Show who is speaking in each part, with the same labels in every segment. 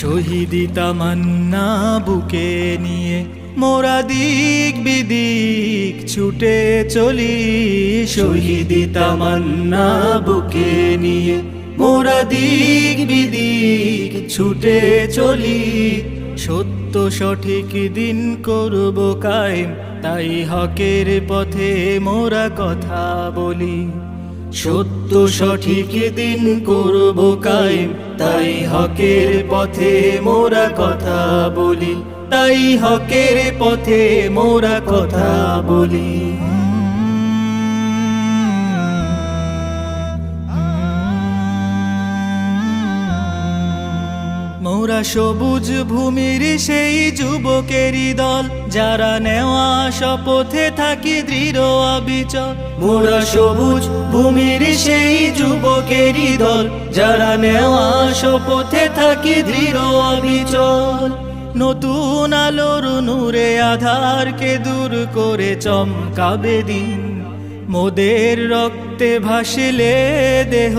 Speaker 1: শহীদি তামান্না বুকে নিয়ে মোরা দিক বিদিক ছুটে চলি। শহীদি তামান্না বুকে নিয়ে মোরা দিক বিদিক ছুটে চলি। সত্য সঠিক দিন করব কায়েম, তাই হকের পথে মোরা কথা বলি। সত্য সঠিক দিন করব কায়েম। তাই হকের পথে মোরা কথা বলি। তাই হকের পথে মোরা কথা বলি। মোরা সবুজ ভূমির সেই যুবকেরই দল, যারা নেওয়া শপথে থাকি দৃঢ় অবিচল মোরা সবুজ ভূমির সেই যুবকেরই দল, যারা নেওয়া শপথে থাকি দৃঢ় অবিচল নতুন আলোর নূরে আধারকে দূর করে চমকাবে দিন। মোদের রক্তে ভাসিলে দেহ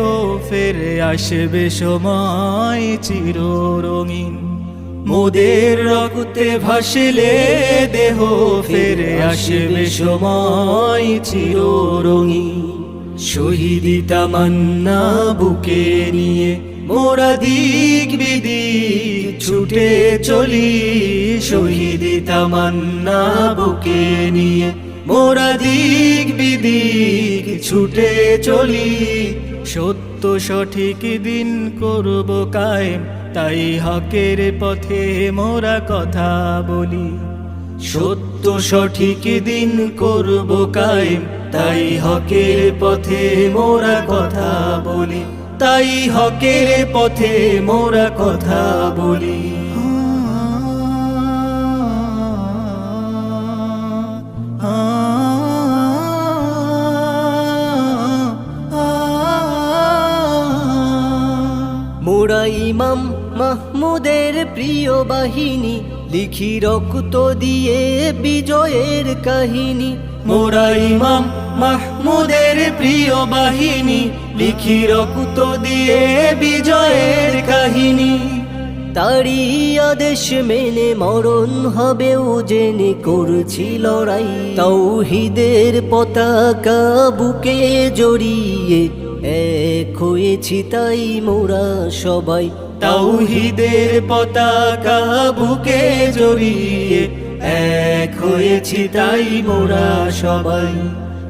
Speaker 1: ফেরে আসবে সময় চির রঙিন মোদের রক্তে ভাসিলে দেহ ফেরে আসবে সময় চির রঙিন শহীদি তামান্না বুকে নিয়ে মোরা দিক বিদিক ছুটে চলি। শহীদি তামান্না বুকে নিয়ে মোরা দিক বিদিক ছুটে চলি। সত্য সঠিক দিন করব কায়েম, তাই হকের পথে মোরা কথা বলি। সত্য সঠিক দিন করব কায়েম, তাই হকের পথে মোরা কথা বলি। তাই হকের পথে মোরা কথা বলি।
Speaker 2: ইমাম মাহমুদের প্রিয় বাহিনী, লিখি রক্ত দিয়ে বিজয়ের কাহিনী।
Speaker 1: মোরা ইমাম মাহমুদের প্রিয় বাহিনী, লিখি রক্ত দিয়ে বিজয়ের কাহিনী।
Speaker 2: তারই আদেশ মেনে মরণ হবেও জেনে করছি লড়াই। তৌহিদের পতাকা বুকে জড়িয়ে এক হয়েছি তাই মোরা সবাই।
Speaker 1: তাওহিদের পতাকা বুকে জড়িয়ে এক হয়েছি তাই মোরা সবাই।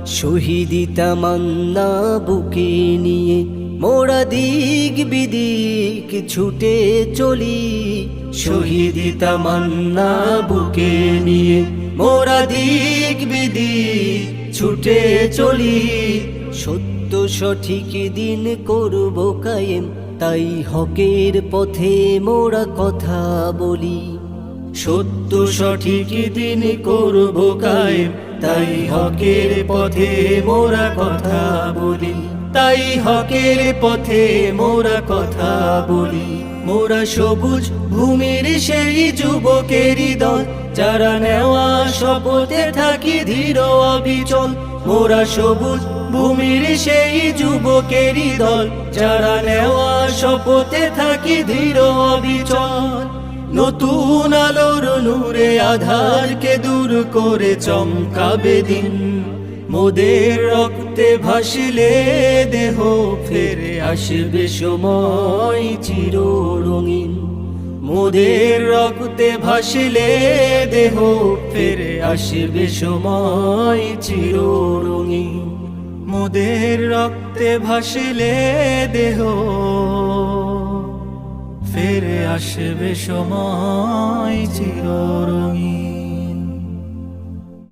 Speaker 2: শহীদি তামান্না বুকে নিয়ে মোরা দিক বিদিক ছুটে চলি।
Speaker 1: শহীদি তামান্না বুকে নিয়ে মোরা দিক বিদিক ছুটে চলি।
Speaker 2: সত্য সঠিক দিন করব কায়েম, তাই হকের পথে মোরা কথা বলি।
Speaker 1: সত্য সঠিক দিন করব কায়েম, তাই হকের পথে মোরা কথা বলি। তাই হকের পথে মোরা কথা বলি। মোরা সবুজ ভূমির সেই যুবকেরই দল যারা নেওয়া শপথে থাকি ধীর অবিচল। মোরা সবুজ, ভূমির সেই যুবকেরই দল। যারা নেওয়া শপথে থাকি ধীর অবিচল। নতুন আলোর নূরে আধারকে দূর করে চমকাবে দিন। মোদের রক্তে ভাসিলে দেহ ফেরে আসবে সময় চির রঙিন মোদের রক্তে ভাসিলে দেহ ফেরে আসবে সময় চির রঙি মোদের রক্তে ভাসিলে দেহ ফিরে আসবে সময় চিররঙিন।